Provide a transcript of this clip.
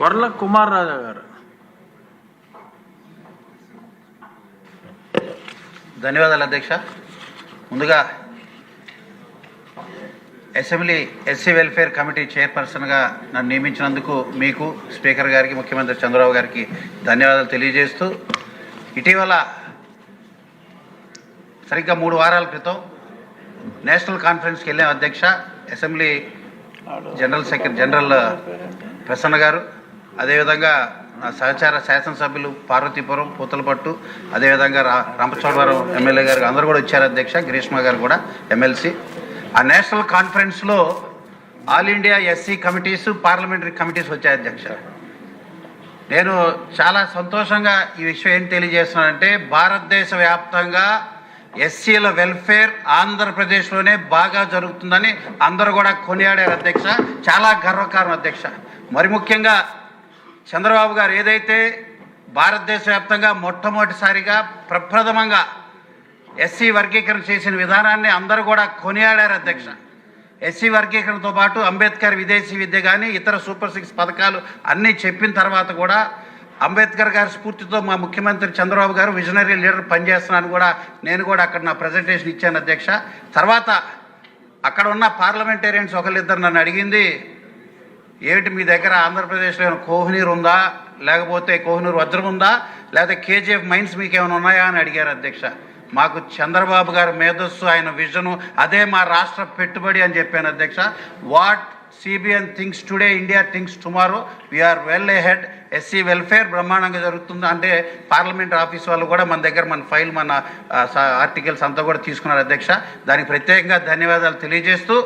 వర్ల కుమార్ రాజా గారు. ధన్యవాదాలు అధ్యక్ష. ముందుగా అసెంబ్లీ ఎస్సీ వెల్ఫేర్ కమిటీ చైర్పర్సన్గా నన్ను నియమించినందుకు మీకు స్పీకర్ గారికి ముఖ్యమంత్రి చంద్రబాబు గారికి ధన్యవాదాలు తెలియజేస్తూ ఇటీవల సరిగ్గా మూడు వారాల క్రితం నేషనల్ కాన్ఫరెన్స్కి వెళ్ళాం అధ్యక్ష assembly general secretary general Prasanna గారు. అదేవిధంగా నా సహచార శాసనసభ్యులు పార్వతీపురం పూతలపట్టు అదేవిధంగా రా రామచోడవరం ఎమ్మెల్యే గారు అందరూ కూడా వచ్చారు అధ్యక్ష గ్రీష్మ గారు కూడా ఎమ్మెల్సీ. ఆ నేషనల్ కాన్ఫరెన్స్లో all India SC committees parliamentary committees వచ్చాయి అధ్యక్ష. నేను చాలా సంతోషంగా ఈ విషయం ఏం తెలియజేస్తున్నానంటే భారతదేశ వ్యాప్తంగా ఎస్సీల వెల్ఫేర్ ఆంధ్రప్రదేశ్లోనే బాగా జరుగుతుందని అందరూ కూడా కొనియాడారు అధ్యక్ష. చాలా గర్వకారం అధ్యక్ష. మరి ముఖ్యంగా చంద్రబాబు గారు ఏదైతే భారతదేశ వ్యాప్తంగా మొట్టమొదటిసారిగా ప్రప్రథమంగా ఎస్సీ వర్గీకరణ చేసిన విధానాన్ని అందరూ కూడా కొనియాడారు అధ్యక్ష. ఎస్సీ వర్గీకరణతో పాటు అంబేద్కర్ విదేశీ విద్య కానీ ఇతర సూపర్ సిక్స్ పథకాలు అన్నీ చెప్పిన తర్వాత కూడా అంబేద్కర్ గారి స్ఫూర్తితో మా ముఖ్యమంత్రి చంద్రబాబు గారు విజనరీ లీడర్ పనిచేస్తున్నాను కూడా నేను కూడా అక్కడ నా ప్రజెంటేషన్ ఇచ్చాను అధ్యక్ష. తర్వాత అక్కడ ఉన్న పార్లమెంటేరియన్స్ ఒకళ్ళిద్దరు నన్ను అడిగింది ఏమిటి మీ దగ్గర ఆంధ్రప్రదేశ్లో ఏమైనా కోహినీర్ ఉందా? లేకపోతే కోహినూర్ వజ్రం ఉందా? లేకపోతే కేజీఎఫ్ మైన్స్ మీకు ఏమైనా ఉన్నాయా అని అడిగారు అధ్యక్ష. మాకు చంద్రబాబు గారి మేధస్సు ఆయన విజను అదే మా రాష్ట్ర పెట్టుబడి అని చెప్పాను అధ్యక్ష. What CBN thinks today India thinks tomorrow we are well ahead SC welfare బ్రహ్మాండంగా జరుగుతుంది. అంటే పార్లమెంట్ ఆఫీస్ వాళ్ళు కూడా మన దగ్గర మన ఫైల్ మన ఆర్టికల్స్ అంతా కూడా తీసుకున్నారు అధ్యక్ష. దానికి ప్రత్యేకంగా ధన్యవాదాలు తెలియజేస్తూ